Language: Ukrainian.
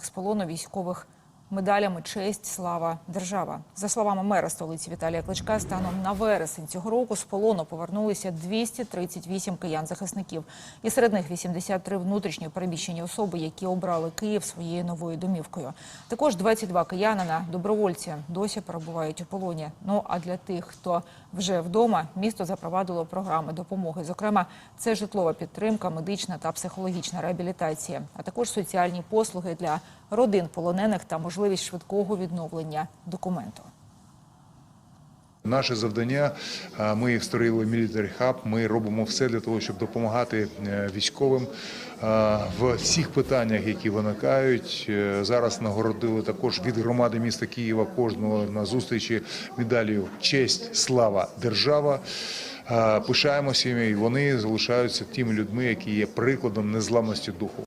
з полону військових медалями честь, слава, держава. За словами мера столиці Віталія Кличка, станом на вересень цього року з полону повернулися 238 киян-захисників. І серед них 83 внутрішньо переміщені особи, які обрали Київ своєю новою домівкою. Також 22 киянина добровольці досі перебувають у полоні. Ну а для тих, хто вже вдома, місто запровадило програми допомоги. Зокрема, це житлова підтримка, медична та психологічна реабілітація, а також соціальні послуги для родин полонених та можливість швидкого відновлення документу. Наше завдання а, ми створили Military Hub, Ми робимо все для того, щоб допомагати е, військовим в всіх питаннях, які виникають. Е, Зараз нагородили також від громади міста Києва кожного на зустрічі медалію честь, слава, держава. Пишаємося, і вони залишаються тими людьми, які є прикладом незламності духу.